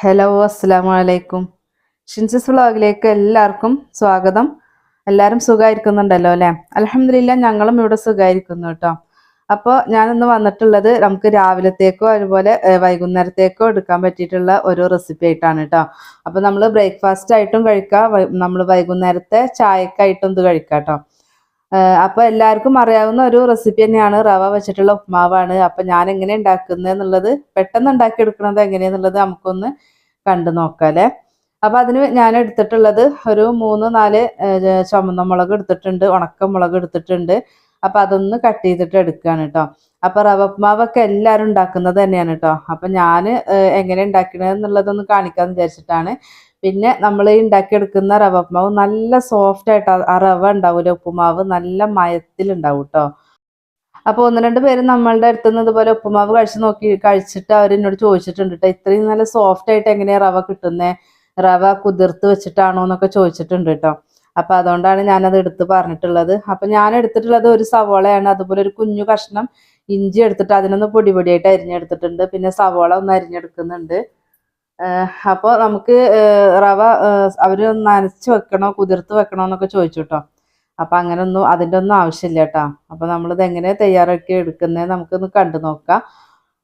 Hello അസ്സാം വലൈക്കും ഷിൻസിസ് വ്ളോഗിലേക്ക് എല്ലാവർക്കും സ്വാഗതം. എല്ലാവരും സുഖമായിരിക്കുന്നുണ്ടല്ലോ അല്ലേ? അലഹമില്ല ഞങ്ങളും ഇവിടെ സുഖമായിരിക്കുന്നു കേട്ടോ. അപ്പോൾ ഞാനിന്ന് വന്നിട്ടുള്ളത് നമുക്ക് രാവിലത്തേക്കോ അതുപോലെ വൈകുന്നേരത്തേക്കോ എടുക്കാൻ പറ്റിയിട്ടുള്ള ഒരു റെസിപ്പി ആയിട്ടാണ് കേട്ടോ. അപ്പോൾ നമ്മൾ ബ്രേക്ക്ഫാസ്റ്റ് ആയിട്ടും കഴിക്കാം നമ്മൾ വൈകുന്നേരത്തെ ചായക്കായിട്ടും ഇത് കഴിക്കാം കേട്ടോ. അപ്പോൾ എല്ലാവർക്കും അറിയാവുന്ന ഒരു റെസിപ്പി തന്നെയാണ് റവ വെച്ചിട്ടുള്ള ഉപ്മാവാണ്. അപ്പോൾ ഞാൻ എങ്ങനെ ഉണ്ടാക്കുന്നത് എന്നുള്ളത് പെട്ടെന്ന് ഉണ്ടാക്കിയെടുക്കുന്നത് എങ്ങനെയാന്നുള്ളത് നമുക്കൊന്ന് കണ്ടു നോക്കാം അല്ലേ? അപ്പോൾ അതിന് ഞാൻ എടുത്തിട്ടുള്ളത് ഒരു മൂന്ന് നാല് ചുമന്ന മുളക് എടുത്തിട്ടുണ്ട് ഉണക്ക മുളക് എടുത്തിട്ടുണ്ട്. അപ്പോൾ അതൊന്ന് കട്ട് ചെയ്തിട്ട് എടുക്കുകയാണ് കേട്ടോ അപ്പോൾ റവ ഉപ്മാവൊക്കെ എല്ലാവരും ഉണ്ടാക്കുന്നത് തന്നെയാണ് കേട്ടോ അപ്പോൾ ഞാൻ എങ്ങനെ ഉണ്ടാക്കണത് എന്നുള്ളതൊന്ന് കാണിക്കാമെന്ന് വിചാരിച്ചിട്ടാണ് പിന്നെ നമ്മൾ ഉണ്ടാക്കിയെടുക്കുന്ന റവ ഉപ്പുമാവ് നല്ല സോഫ്റ്റ് ആയിട്ട് ആ- റവ ഉണ്ടാവില്ല ഉപ്പുമാവ് നല്ല മയത്തിലുണ്ടാവും കേട്ടോ അപ്പോൾ ഒന്ന് രണ്ട് പേര് നമ്മളുടെ അടുത്ത് നിന്ന് ഇതുപോലെ ഉപ്പുമാവ് കഴിച്ച് നോക്കി കഴിച്ചിട്ട് അവർ എന്നോട് ചോദിച്ചിട്ടുണ്ട് കേട്ടോ ഇത്രയും നല്ല സോഫ്റ്റ് ആയിട്ട് എങ്ങനെയാ റവ കിട്ടുന്നേ? റവ കുതിർത്ത് വെച്ചിട്ടാണോ എന്നൊക്കെ ചോദിച്ചിട്ടുണ്ട് കേട്ടോ അപ്പൊ അതുകൊണ്ടാണ് ഞാനത് എടുത്ത് പറഞ്ഞിട്ടുള്ളത്. അപ്പൊ ഞാൻ എടുത്തിട്ടുള്ളത് ഒരു സവോളയാണ്. അതുപോലെ ഒരു കുഞ്ഞു കഷ്ണം ഇഞ്ചി എടുത്തിട്ട് അതിനൊന്ന് പൊടി പൊടിയായിട്ട് അരിഞ്ഞെടുത്തിട്ടുണ്ട്. പിന്നെ സവോള ഒന്ന് അരിഞ്ഞെടുക്കുന്നുണ്ട്. അപ്പോൾ നമുക്ക് റവ അവർ നനച്ച് വെക്കണോ കുതിർത്ത് വെക്കണോ എന്നൊക്കെ ചോദിച്ചു കേട്ടോ അപ്പൊ അങ്ങനെ ഒന്നും അതിന്റെ ഒന്നും ആവശ്യമില്ല കേട്ടോ അപ്പൊ നമ്മളിത് എങ്ങനെ തയ്യാറാക്കി എടുക്കുന്നത് നമുക്കൊന്ന് കണ്ടു നോക്കാം.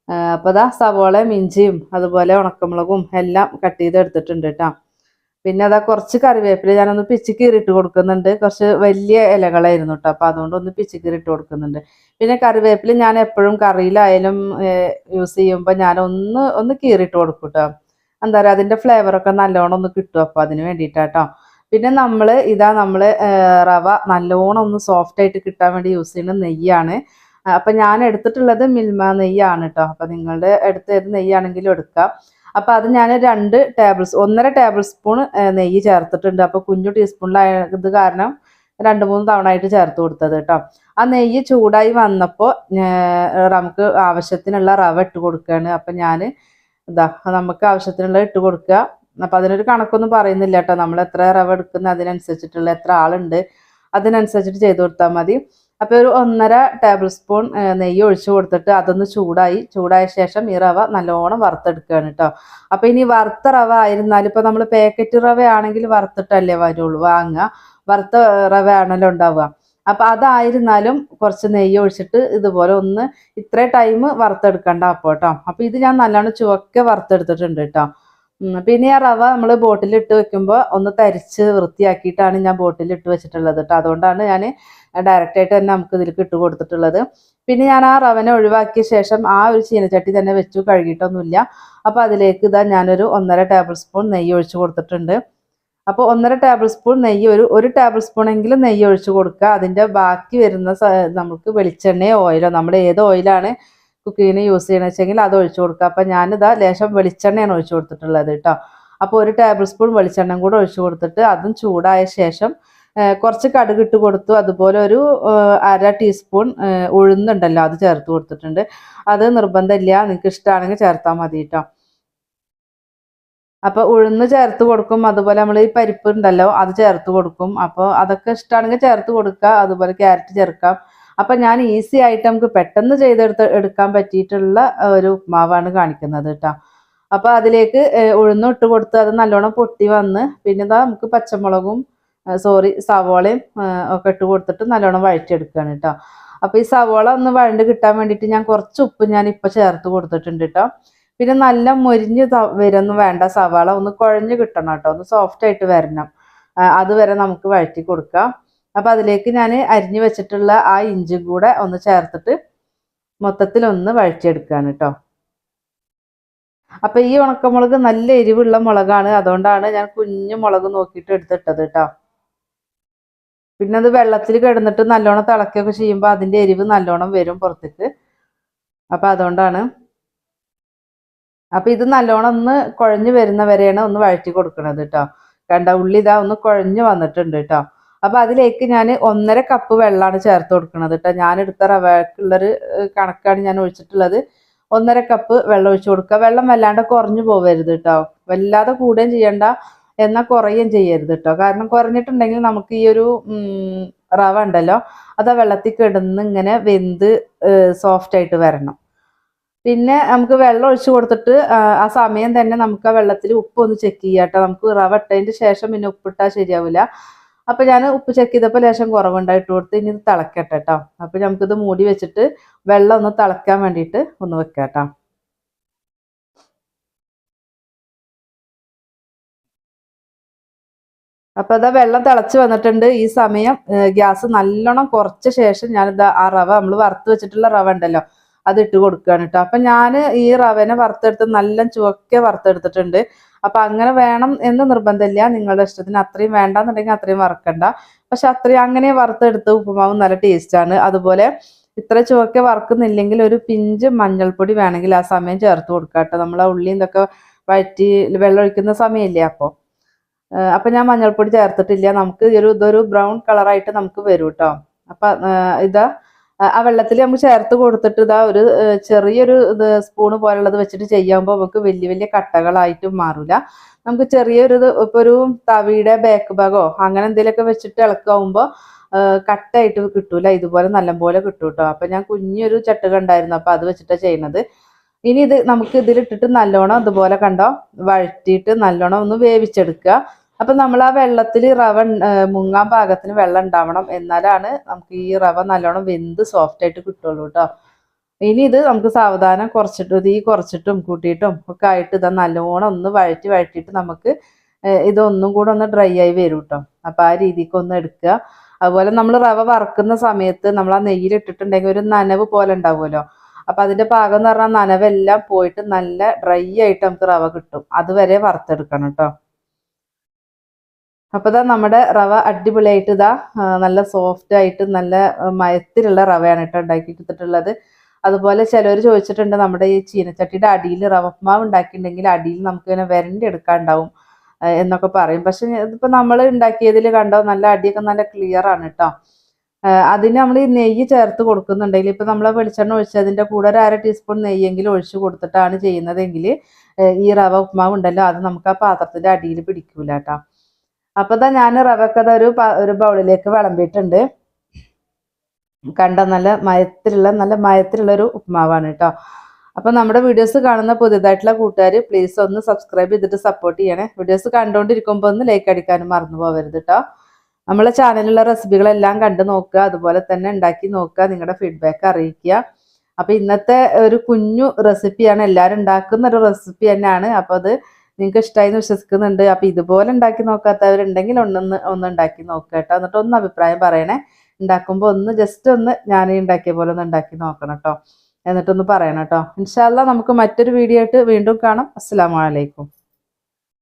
അപ്പോൾ അപ്പൊ ഇതാ സവോളയും ഇഞ്ചിയും അതുപോലെ ഉണക്കമുളകും എല്ലാം കട്ട് ചെയ്ത് എടുത്തിട്ടുണ്ട് കേട്ടോ പിന്നെ അതാ കുറച്ച് കറിവേപ്പില ഞാനൊന്ന് പിച്ചിക്കീറിട്ട് കൊടുക്കുന്നുണ്ട്. കുറച്ച് വലിയ ഇലകളായിരുന്നു കേട്ടോ അപ്പൊ അതുകൊണ്ട് ഒന്ന് പിച്ചിക്കീറിട്ട് കൊടുക്കുന്നുണ്ട്. പിന്നെ കറിവേപ്പില ഞാൻ എപ്പോഴും കറിയിലായാലും യൂസ് ചെയ്യുമ്പോൾ ഞാൻ ഒന്ന് ഒന്ന് കീറിയിട്ട് കൊടുക്കും കേട്ടോ എന്താ പറയുക അതിന്റെ ഫ്ലേവറൊക്കെ നല്ലോണം ഒന്ന് കിട്ടും. അപ്പോൾ അതിന് വേണ്ടിയിട്ടാട്ടോ. പിന്നെ നമ്മൾ ഇതാ നമ്മൾ റവ നല്ലോണം ഒന്ന് സോഫ്റ്റ് ആയിട്ട് കിട്ടാൻ വേണ്ടി യൂസ് ചെയ്യുന്ന നെയ്യാണ്. അപ്പം ഞാൻ എടുത്തിട്ടുള്ളത് മിൽമ നെയ്യാണ് കേട്ടോ അപ്പം നിങ്ങളുടെ അടുത്ത് ഏത് നെയ്യാണെങ്കിലും എടുക്കാം. അപ്പം അത് ഞാൻ രണ്ട് ടേബിൾ ഒന്നര ടേബിൾ സ്പൂൺ നെയ്യ് ചേർത്തിട്ടുണ്ട്. അപ്പോൾ കുഞ്ഞു ടീസ്പൂണിലായത് കാരണം രണ്ട് മൂന്ന് തവണ ആയിട്ട് ചേർത്ത് കൊടുത്തത് കേട്ടോ ആ നെയ്യ് ചൂടായി വന്നപ്പോൾ നമുക്ക് ആവശ്യത്തിനുള്ള റവ ഇട്ട് കൊടുക്കുകയാണ് അപ്പം ഞാൻ ഇതാ നമുക്ക് ആവശ്യത്തിനുള്ള ഇട്ട് കൊടുക്കുക. അപ്പം അതിനൊരു കണക്കൊന്നും പറയുന്നില്ല കേട്ടോ. നമ്മൾ എത്ര റവ എടുക്കുന്ന അതിനനുസരിച്ചിട്ടുള്ള എത്ര ആളുണ്ട് അതിനനുസരിച്ചിട്ട് ചെയ്ത് കൊടുത്താൽ മതി. അപ്പോൾ ഒരു ഒന്നര ടേബിൾ സ്പൂൺ നെയ്യ് ഒഴിച്ചു കൊടുത്തിട്ട് അതൊന്ന് ചൂടായി. ചൂടായ ശേഷം ഈ റവ നല്ലോണം വറുത്തെടുക്കുകയാണ് കേട്ടോ. അപ്പോൾ ഇനി വറുത്ത റവ ആയിരുന്നാലും ഇപ്പോൾ നമ്മൾ പാക്കറ്റ് റവ ആണെങ്കിൽ വറുത്തിട്ടല്ലേ വരുള്ളൂ. വാങ്ങുക. വറുത്ത റവ ആണല്ലോ ഉണ്ടാവുക. അപ്പോൾ അതായിരുന്നാലും കുറച്ച് നെയ്യ് ഒഴിച്ചിട്ട് ഇതുപോലെ ഒന്ന് ഇത്ര ടൈം വറുത്തെടുക്കണ്ട അപ്പോൾ കേട്ടോ അപ്പൊ ഇത് ഞാൻ നല്ലോണം ചുവക്കെ വറുത്തെടുത്തിട്ടുണ്ട് കേട്ടോ പിന്നെ ആ റവ നമ്മൾ ബോട്ടിലിട്ട് വെക്കുമ്പോൾ ഒന്ന് തരിച്ച് വൃത്തിയാക്കിയിട്ടാണ് ഞാൻ ബോട്ടിലിട്ട് വെച്ചിട്ടുള്ളത് കേട്ടോ അതുകൊണ്ടാണ് ഞാൻ ഡയറക്റ്റ് ആയിട്ട് തന്നെ നമുക്ക് ഇതിലേക്ക് ഇട്ട് കൊടുത്തിട്ടുള്ളത്. പിന്നെ ഞാൻ ആ റവനെ ഒഴിവാക്കിയ ശേഷം ആ ഒരു ചീനച്ചട്ടി തന്നെ വെച്ചു കഴുകിയിട്ടൊന്നുമില്ല. അപ്പോൾ അതിലേക്ക് ഇതാ ഞാനൊരു ഒന്നര ടേബിൾ സ്പൂൺ നെയ്യ് ഒഴിച്ച് കൊടുത്തിട്ടുണ്ട്. അപ്പോൾ ഒന്നര ടേബിൾ സ്പൂൺ നെയ്യ് ഒരു ഒരു ടേബിൾ സ്പൂൺ എങ്കിലും നെയ്യ് ഒഴിച്ച് കൊടുക്കുക. അതിന്റെ ബാക്കി വരുന്ന നമുക്ക് വെളിച്ചെണ്ണയോ ഓയിലോ നമ്മൾ ഏത് ഓയിലാണ് കുക്കിങ്ങിന് യൂസ് ചെയ്യണമെന്ന് വെച്ചെങ്കിൽ അത് ഒഴിച്ചു കൊടുക്കുക. അപ്പം ഞാനിതാ ലേശം വെളിച്ചെണ്ണയാണ് ഒഴിച്ചു കൊടുത്തിട്ടുള്ളത് കേട്ടോ അപ്പോൾ ഒരു ടേബിൾ സ്പൂൺ വെളിച്ചെണ്ണയും കൂടെ ഒഴിച്ചു കൊടുത്തിട്ട് അതും ചൂടായ ശേഷം കുറച്ച് കടുക് ഇട്ട് കൊടുത്തു. അതുപോലെ ഒരു അര ടീസ്പൂൺ ഉഴുന്നുണ്ടല്ലോ അത് ചേർത്ത് കൊടുത്തിട്ടുണ്ട്. അത് നിർബന്ധമില്ല. നിങ്ങൾക്ക് ഇഷ്ടമാണെങ്കിൽ ചേർത്താൽ മതി കേട്ടോ അപ്പൊ ഉഴുന്ന് ചേർത്ത് കൊടുക്കും. അതുപോലെ നമ്മൾ ഈ പരിപ്പ് ഉണ്ടല്ലോ അത് ചേർത്ത് കൊടുക്കും. അപ്പോൾ അതൊക്കെ ഇഷ്ടമാണെങ്കിൽ ചേർത്ത് കൊടുക്കുക. അതുപോലെ ക്യാരറ്റ് ചേർക്കാം അപ്പൊ ഞാൻ ഈസി ആയിട്ട് നമുക്ക് പെട്ടെന്ന് ചെയ്തെടുത്ത് എടുക്കാൻ പറ്റിയിട്ടുള്ള ഒരു ഉപ്മാവാണ് കാണിക്കുന്നത് കേട്ടോ. അപ്പൊ അതിലേക്ക് ഉഴുന്ന് ഇട്ട് കൊടുത്ത് അത് നല്ലോണം പൊട്ടി വന്ന് പിന്നെ ഇതാ നമുക്ക് പച്ചമുളകും സോറി സവോളയും ഒക്കെ ഇട്ട് കൊടുത്തിട്ട് നല്ലോണം വഴറ്റിയെടുക്കുകയാണ് കേട്ടോ. അപ്പൊ ഈ സവോള ഒന്ന് വഴണ്ട് കിട്ടാൻ വേണ്ടിയിട്ട് ഞാൻ കുറച്ച് ഉപ്പ് ഞാൻ ഇപ്പൊ ചേർത്ത് കൊടുത്തിട്ടുണ്ട് കേട്ടോ. പിന്നെ നല്ല മൊരിഞ്ഞ് ത- വേണ്ട സവാള ഒന്ന് കുഴഞ്ഞ് കിട്ടണം കേട്ടോ. ഒന്ന് സോഫ്റ്റ് ആയിട്ട് വരണം. അതുവരെ നമുക്ക് വഴറ്റി കൊടുക്കാം. അപ്പൊ അതിലേക്ക് ഞാൻ അരിഞ്ഞു വെച്ചിട്ടുള്ള ആ ഇഞ്ചും കൂടെ ഒന്ന് ചേർത്തിട്ട് മൊത്തത്തിൽ ഒന്ന് വഴറ്റിയെടുക്കുകയാണ് കേട്ടോ. അപ്പൊ ഈ ഉണക്കമുളക് നല്ല എരിവുള്ള മുളകാണ്. അതുകൊണ്ടാണ് ഞാൻ കുഞ്ഞു മുളക് നോക്കിയിട്ട് എടുത്തിട്ടത് കേട്ടോ. പിന്നെ അത് വെള്ളത്തിൽ കിടന്നിട്ട് നല്ലോണം തിളക്കുകയൊക്കെ ചെയ്യുമ്പോൾ അതിന്റെ എരിവ് നല്ലോണം വരും പുറത്തേക്ക്. അപ്പൊ അതുകൊണ്ടാണ് അപ്പൊ ഇത് നല്ലോണം ഒന്ന് കുഴഞ്ഞു വരുന്നവരെയാണ് ഒന്ന് വഴറ്റി കൊടുക്കണത് കേട്ടോ കണ്ട ഉള്ളി ഇതാ ഒന്ന് കുഴഞ്ഞു വന്നിട്ടുണ്ട് കേട്ടോ അപ്പൊ അതിലേക്ക് ഞാൻ ഒന്നര കപ്പ് വെള്ളമാണ് ചേർത്ത് കൊടുക്കുന്നത് കേട്ടോ ഞാൻ എടുത്ത റവക്കുള്ളൊരു കണക്കാണ് ഞാൻ ഒഴിച്ചിട്ടുള്ളത്. ഒന്നര കപ്പ് വെള്ളം ഒഴിച്ചു കൊടുക്കുക വെള്ളം വല്ലാണ്ട് കുറഞ്ഞു പോവരുത് കേട്ടോ വല്ലാതെ കൂടുകയും ചെയ്യണ്ട. എന്നാൽ കുറയുകയും ചെയ്യരുത് കേട്ടോ കാരണം കുറഞ്ഞിട്ടുണ്ടെങ്കിൽ നമുക്ക് ഈ ഒരു റവ ഉണ്ടല്ലോ അത് വെള്ളത്തിൽ കിടന്ന് ഇങ്ങനെ വെന്ത് സോഫ്റ്റ് ആയിട്ട് വരണം. പിന്നെ നമുക്ക് വെള്ളം ഒഴിച്ചു കൊടുത്തിട്ട് ആ, സമയം തന്നെ നമുക്ക് ആ വെള്ളത്തിൽ ഉപ്പ് ഒന്ന് ചെക്ക് ചെയ്യാം കേട്ടോ. നമുക്ക് റവ ഇട്ടതിന് ശേഷം പിന്നെ ഉപ്പിട്ടാൽ ശരിയാവില്ല അപ്പൊ ഞാൻ ഉപ്പ് ചെക്ക് ചെയ്തപ്പോൾ ലേശം കുറവുണ്ടായിട്ട് കൊടുത്ത് ഇനി ഇത് തിളക്കട്ടെ കേട്ടോ. അപ്പൊ നമുക്കിത് മൂടി വെച്ചിട്ട് വെള്ളം ഒന്ന് തിളക്കാൻ വേണ്ടിയിട്ട് ഒന്ന് വെക്കാം അപ്പൊ അതാ വെള്ളം തിളച്ച് വന്നിട്ടുണ്ട്. ഈ സമയം ഗ്യാസ് നല്ലോണം കുറച്ച ശേഷം ഞാനിതാ ആ റവ നമ്മൾ വറുത്ത് വെച്ചിട്ടുള്ള റവ ഉണ്ടല്ലോ. അത് ഇട്ട് കൊടുക്കുകയാണ് കേട്ടോ അപ്പൊ ഞാൻ ഈ റവനെ വറുത്തെടുത്ത് നല്ല ചുവക്കെ വറുത്തെടുത്തിട്ടുണ്ട്. അപ്പൊ അങ്ങനെ വേണം എന്ന് നിർബന്ധമില്ല. നിങ്ങളുടെ ഇഷ്ടത്തിന് അത്രയും വേണ്ടെന്നുണ്ടെങ്കിൽ അത്രയും വറക്കണ്ട. പക്ഷെ അത്രയും അങ്ങനെ വറുത്തെടുത്ത് ഉപ്പുമാവ് നല്ല ടേസ്റ്റാണ് അതുപോലെ ഇത്ര ചുവക്കെ വറുക്കുന്നില്ലെങ്കിൽ ഒരു പിഞ്ച് മഞ്ഞൾപ്പൊടി വേണമെങ്കിൽ ആ സമയം ചേർത്ത് കൊടുക്കുക കേട്ടോ നമ്മൾ ആ ഉള്ളി ഇതൊക്കെ വഴറ്റി വെള്ളം ഒഴിക്കുന്ന സമയമില്ലേ അപ്പോൾ അപ്പൊ ഞാൻ മഞ്ഞൾപ്പൊടി ചേർത്തിട്ടില്ല. നമുക്ക് ഇതൊരു ഇതൊരു ബ്രൗൺ കളറായിട്ട് നമുക്ക് വരും കേട്ടോ അപ്പൊ ഇതാ ആ- വെള്ളത്തിൽ നമുക്ക് ചേർത്ത് കൊടുത്തിട്ട് ഇതാ ഒരു ചെറിയൊരു ഇത് സ്പൂണ് പോലുള്ളത് വെച്ചിട്ട് ചെയ്യുമ്പോൾ നമുക്ക് വലിയ വലിയ കട്ടകളായിട്ടും മാറില്ല നമുക്ക് ചെറിയൊരു ഇപ്പൊ ഒരു തവിയുടെ ബാക്ക് ഭാഗമോ അങ്ങനെ എന്തെങ്കിലുമൊക്കെ വെച്ചിട്ട് ഇളക്കാവുമ്പോൾ കട്ടായിട്ട് കിട്ടൂല. ഇതുപോലെ നല്ലപോലെ കിട്ടും കേട്ടോ അപ്പൊ ഞാൻ കുഞ്ഞൊരു ചട്ടുക ഉണ്ടായിരുന്നു. അപ്പൊ അത് വെച്ചിട്ടാണ് ചെയ്യണത് ഇനി ഇത് നമുക്ക് ഇതിലിട്ടിട്ട് നല്ലോണം ഇതുപോലെ കണ്ടോ? വഴറ്റിയിട്ട് നല്ലോണം ഒന്ന് വേവിച്ചെടുക്കുക. അപ്പൊ നമ്മൾ ആ വെള്ളത്തിൽ റവ മുങ്ങാൻ പാകത്തിന് വെള്ളം ഉണ്ടാവണം. എന്നാലാണ് നമുക്ക് ഈ റവ നല്ലോണം വെന്ത് സോഫ്റ്റ് ആയിട്ട് കിട്ടുള്ളൂ കേട്ടോ ഇനി ഇത് നമുക്ക് സാവധാനം കുറച്ചിട്ട് തീ കുറച്ചിട്ടും കൂട്ടിയിട്ടും ഒക്കെ ആയിട്ട് ഇതാ നല്ലോണം ഒന്ന് വഴറ്റി വഴറ്റിയിട്ട് നമുക്ക് ഇതൊന്നും കൂടെ ഒന്ന് ഡ്രൈ ആയി വരും കേട്ടോ അപ്പൊ ആ രീതിക്ക് ഒന്ന് എടുക്കുക. അതുപോലെ നമ്മൾ റവ വറക്കുന്ന സമയത്ത് നമ്മൾ ആ നെയ്യിലിട്ടിട്ടുണ്ടെങ്കിൽ ഒരു നനവ് പോലെ ഉണ്ടാവുമല്ലോ. അപ്പൊ അതിന്റെ പാകം എന്ന് പറഞ്ഞാൽ നനവെല്ലാം പോയിട്ട് നല്ല ഡ്രൈ ആയിട്ട് നമുക്ക് റവ കിട്ടും. അതുവരെ വറുത്തെടുക്കണം കേട്ടോ അപ്പൊ ഇതാ നമ്മുടെ റവ അടിപൊളിയായിട്ട് ഇതാ നല്ല സോഫ്റ്റ് ആയിട്ട് നല്ല മയത്തിലുള്ള റവയാണ് കേട്ടോ ഉണ്ടാക്കി എടുത്തിട്ടുള്ളത് അതുപോലെ ചിലർ ചോദിച്ചിട്ടുണ്ട് നമ്മുടെ ഈ ചീനച്ചട്ടിയുടെ അടിയിൽ റവ ഉപ്മാവ് ഉണ്ടാക്കിയിട്ടുണ്ടെങ്കിൽ അടിയിൽ നമുക്ക് ഇങ്ങനെ വരണ്ടി എടുക്കാണ്ടാവും എന്നൊക്കെ പറയും. പക്ഷെ ഇതിപ്പോ നമ്മൾ ഉണ്ടാക്കിയതിൽ കണ്ടോ നല്ല അടിയൊക്കെ നല്ല ക്ലിയർ ആണ് കേട്ടോ. അതിന് നമ്മൾ ഈ നെയ്യ് ചേർത്ത് കൊടുക്കുന്നുണ്ടെങ്കിൽ ഇപ്പൊ നമ്മൾ വെളിച്ചെണ്ണ ഒഴിച്ചതിന്റെ കൂടെ ഒരു അര ടീസ്പൂൺ നെയ്യെങ്കിലും ഒഴിച്ച് കൊടുത്തിട്ടാണ് ചെയ്യുന്നതെങ്കിൽ ഈ റവ ഉപ്മാവ് ഉണ്ടല്ലോ അത് നമുക്ക് ആ പാത്രത്തിന്റെ അടിയിൽ പിടിക്കൂല കേട്ടോ. അപ്പൊ ഇതാ ഞാൻ റവക്കത ഒരു ഒരു ബൗളിലേക്ക് വിളമ്പിയിട്ടുണ്ട്. കണ്ട നല്ല മയത്തിലുള്ള നല്ല മയത്തിലുള്ള ഒരു ഉപ്മാവാണ് കേട്ടോ അപ്പൊ നമ്മുടെ വീഡിയോസ് കാണുന്ന പുതിയതായിട്ടുള്ള കൂട്ടുകാർ പ്ലീസ് ഒന്ന് സബ്സ്ക്രൈബ് ചെയ്തിട്ട് സപ്പോർട്ട് ചെയ്യണേ. വീഡിയോസ് കണ്ടുകൊണ്ടിരിക്കുമ്പോൾ ഒന്ന് ലൈക്ക് അടിക്കാനും മറന്നു പോകരുത് കേട്ടോ നമ്മളെ ചാനലിലുള്ള റെസിപ്പികളെല്ലാം കണ്ടു നോക്കുക അതുപോലെ തന്നെ ഉണ്ടാക്കി നോക്കുക നിങ്ങളുടെ ഫീഡ്ബാക്ക് അറിയിക്കുക. അപ്പൊ ഇന്നത്തെ ഒരു കുഞ്ഞു റെസിപ്പിയാണ് എല്ലാവരും ഉണ്ടാക്കുന്ന ഒരു റെസിപ്പി തന്നെയാണ്. അപ്പൊ അത് നിങ്ങൾക്ക് ഇഷ്ടമായി എന്ന് വിശ്വസിക്കുന്നുണ്ട്. അപ്പൊ ഇതുപോലെ ഉണ്ടാക്കി നോക്കാത്തവരുണ്ടെങ്കിൽ ഒന്നൊന്ന് ഒന്ന് ഉണ്ടാക്കി നോക്കുക കേട്ടോ. എന്നിട്ട് ഒന്ന് അഭിപ്രായം പറയണേ. ഉണ്ടാക്കുമ്പോൾ ഒന്ന് ജസ്റ്റ് ഒന്ന് ഞാൻ ഉണ്ടാക്കിയ പോലെ ഒന്ന് ഉണ്ടാക്കി നോക്കണം കേട്ടോ. എന്നിട്ടൊന്ന് പറയണം കേട്ടോ. ഇൻഷാല്ല നമുക്ക് മറ്റൊരു വീഡിയോ ആയിട്ട് വീണ്ടും കാണാം. അസ്സാം അലൈക്കും.